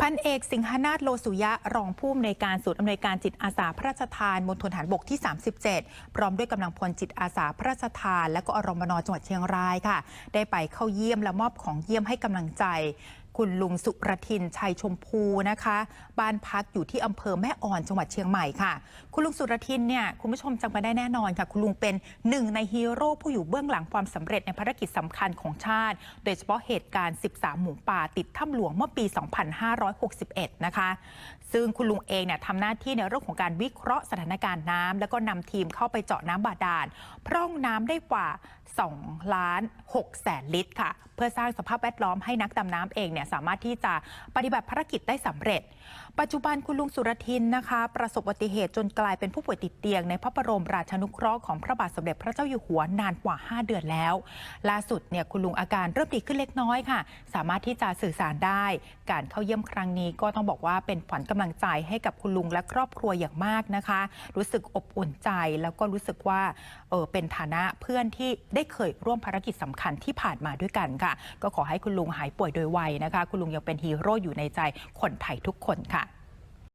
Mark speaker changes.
Speaker 1: พันเอกสิงหนาถโลสุยะ รองผู้อำนวยการศูนย์อำนวยการจิตอาสาพระราชทานมณฑลฐานบกที่ 37 พร้อมด้วยกำลังพลจิตอาสาพระราชทาน และก็อรมนจังหวัดเชียงรายค่ะ ได้ไปเข้าเยี่ยมและมอบของเยี่ยมให้กำลังใจ คุณลุงสุรทินชัยชมพูนะคะ บ้านพักอยู่ที่อำเภอแม่อ่อนจังหวัดเชียงใหม่ค่ะ คุณลุงสุรทินเนี่ยคุณผู้ชมจำมาได้แน่นอนค่ะ คุณลุงเป็นหนึ่งในฮีโร่ผู้อยู่เบื้องหลังความสำเร็จในภารกิจสำคัญของชาติ โดยเฉพาะเหตุการณ์ 13 หมูป่าติดถ้ำหลวงเมื่อปี 2561 นะคะ ซึ่งคุณลุงเองเนี่ยทำหน้าที่ในเรื่องของการวิเคราะห์สถานการณ์น้ำแล้วก็นำทีมเข้าไปเจาะน้ำบาดาลพร่องน้ำได้กว่า 2ล้าน6แสนลิตรค่ะ เพื่อสร้างสภาพแวดล้อมให้นักดำน้ำเองเนี่ยสามารถที่จะปฏิบัติภารกิจได้สำเร็จ ปัจจุบันคุณลุงสุรทินนะคะ ประสบอุบัติเหตุจนกลายเป็นผู้ป่วยติดเตียง ในพระบรมราชานุเคราะห์ของพระบาทสมเด็จพระเจ้าอยู่หัวนานกว่า 5 เดือนแล้ว ล่าสุดเนี่ยคุณลุงอาการเริ่มดีขึ้นเล็กน้อยค่ะ สามารถที่จะสื่อสารได้ การเข้าเยี่ยมครั้งนี้ก็ต้องบอกว่าเป็นขวัญกำลังใจให้กับคุณลุงและครอบครัวอย่างมากนะคะ รู้สึกอบอุ่นใจแล้วก็รู้สึกว่าเออเป็นฐานะเพื่อนที่ได้เคยร่วมภารกิจสำคัญที่ผ่านมาด้วยกันค่ะ ก็ขอให้คุณลุงหายป่วยโดยไวนะคะ คุณลุงยังเป็นฮีโร่อยู่ในใจคนไทยทุกคนค่ะ